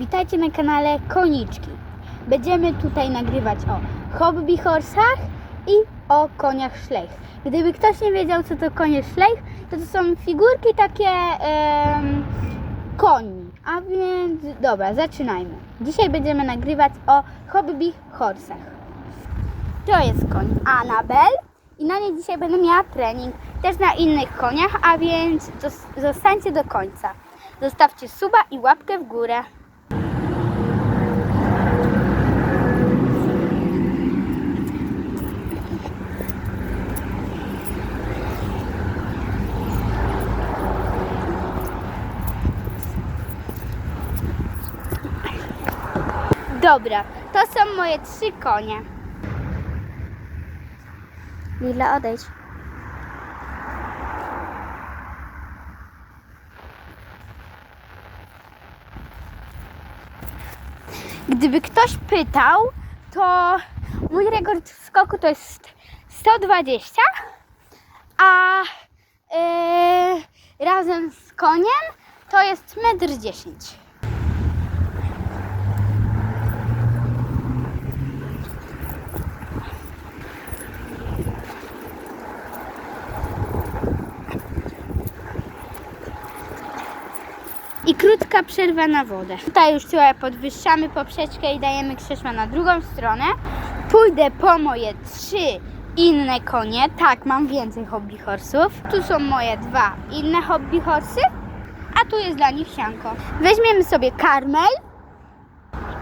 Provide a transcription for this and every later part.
Witajcie na kanale Koniczki. Będziemy tutaj nagrywać o hobby horsach i o koniach szlejch. Gdyby ktoś nie wiedział, co to konie szlejch, to to są figurki takie em, koni. A więc dobra, zaczynajmy. Dzisiaj będziemy nagrywać o hobby horsach. To jest koń Anabel i na niej dzisiaj będę miała trening. Też na innych koniach, a więc zos- zostańcie do końca. Zostawcie suba i łapkę w górę. Dobra, to są moje trzy konie. Lila, odejdź. Gdyby ktoś pytał, to mój rekord w skoku to jest 120, a yy, razem z koniem to jest 1,10 m. I krótka przerwa na wodę. Tutaj już trochę podwyższamy poprzeczkę i dajemy krzesła na drugą stronę. Pójdę po moje trzy inne konie. Tak, mam więcej hobby horsów. Tu są moje dwa inne hobby horsy, a tu jest dla nich sianko. Weźmiemy sobie karmel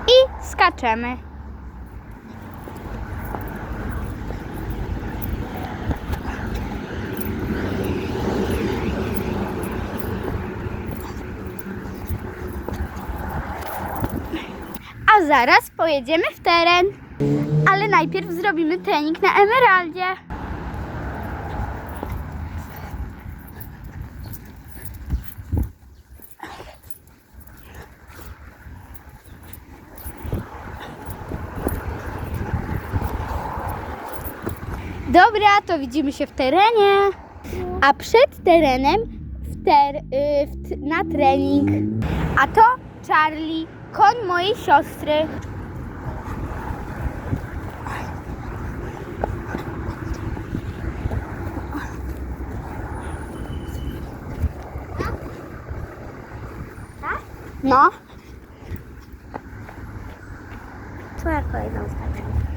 i skaczemy. Zaraz pojedziemy w teren. Ale najpierw zrobimy trening na emeraldzie. Dobra, to widzimy się w terenie. A przed terenem ter, y, na trening. A to Charlie, koń mojej siostry. No. Twoja kolejna ustawiona.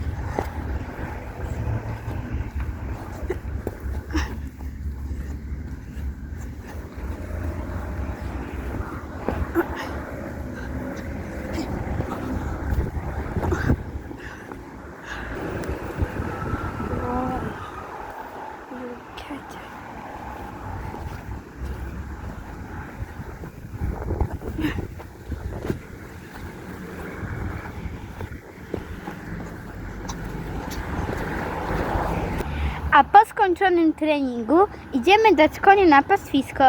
A po skończonym treningu idziemy dać konie na pastwisko.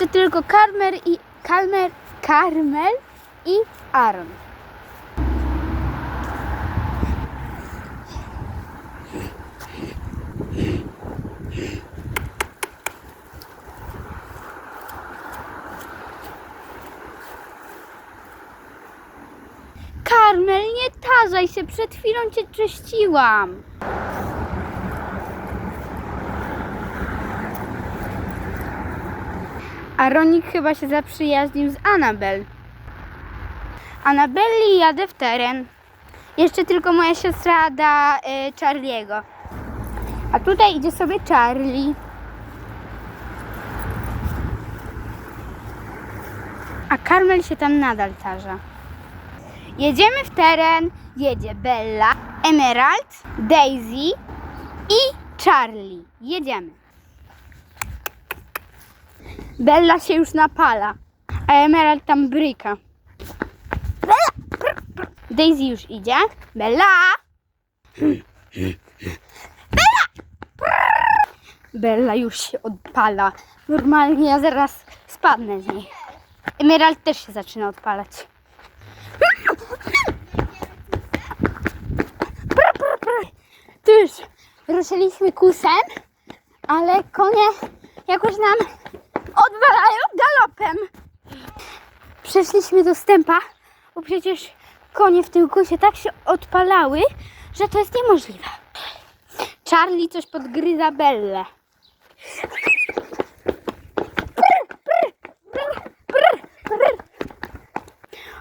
Jeszcze tylko Karmel i Karmel, Karmel i Aaron. Karmel, nie tarzaj się, przed chwilą cię czyściłam. A Ronik chyba się zaprzyjaźnił z Anabel. Anabeli jadę w teren. Jeszcze tylko moja siostra da y, Charliego. A tutaj idzie sobie Charlie. A Carmel się tam nadal tarza. Jedziemy w teren. Jedzie Bella, Emerald, Daisy i Charlie. Jedziemy. Bella się już napala. A Emerald tam bryka. Daisy już idzie. Bella! Bella już się odpala. Normalnie ja zaraz spadnę z niej. Emerald też się zaczyna odpalać. Tu już ruszyliśmy kusem, ale konie jakoś nam odwalają galopem. Przeszliśmy do stępa, bo przecież konie w tym kusie tak się odpalały, że to jest niemożliwe. Charlie coś podgryza Bellę.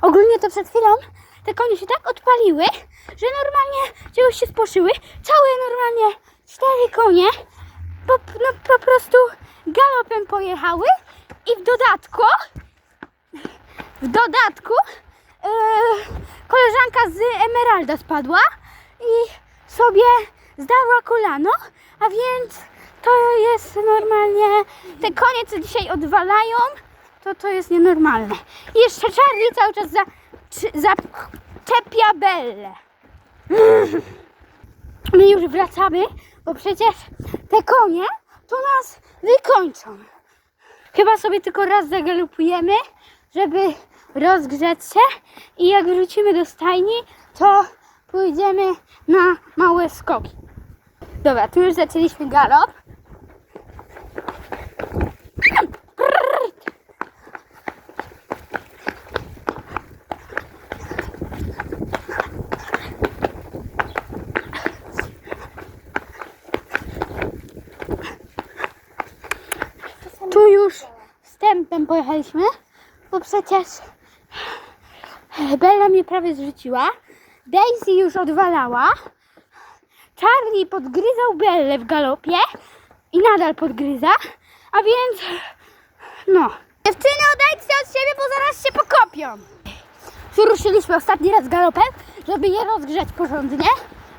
Ogólnie to przed chwilą te konie się tak odpaliły, że normalnie czegoś się spłoszyły. Całe normalnie cztery konie po, no, po prostu galopem pojechały i w dodatku w dodatku e, koleżanka z Emeralda spadła i sobie zdarła kolano, a więc to jest normalnie, te konie co dzisiaj odwalają, to to jest nienormalne. I jeszcze Charlie cały czas za, czy- zaczepia Bellę. My już wracamy, bo przecież te konie to nas wykończą. Chyba sobie tylko raz zagalopujemy, żeby rozgrzeć się i jak wrócimy do stajni, to pójdziemy na małe skoki. Dobra, tu już zaczęliśmy galop. Tu już pojechaliśmy, bo przecież Bella mnie prawie zrzuciła. Daisy już odwalała. Charlie podgryzał Bellę w galopie i nadal podgryza. A więc, no. Dziewczyny, odejdźcie od siebie, bo zaraz się pokopią. Ruszyliśmy ostatni raz galopem, żeby je rozgrzać porządnie,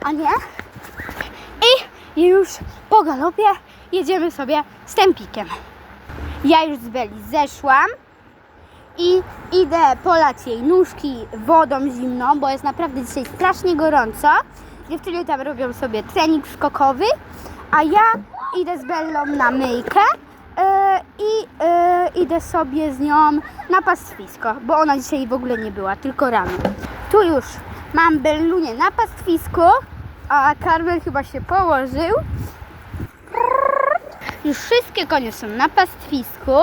a nie. I już po galopie jedziemy sobie z tempikiem. Ja już z Beli zeszłam i idę polać jej nóżki wodą zimną, bo jest naprawdę dzisiaj strasznie gorąco. Dziewczyny tam robią sobie trening skokowy, a ja idę z Bellą na myjkę e, i e, idę sobie z nią na pastwisko, bo ona dzisiaj w ogóle nie była, tylko rano. Tu już mam Bellunię na pastwisku, a Karmel chyba się położył. Już wszystkie konie są na pastwisku,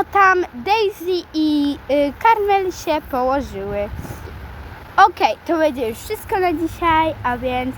a tam Daisy i y, Carmel się położyły. Okej, to będzie już wszystko na dzisiaj, a więc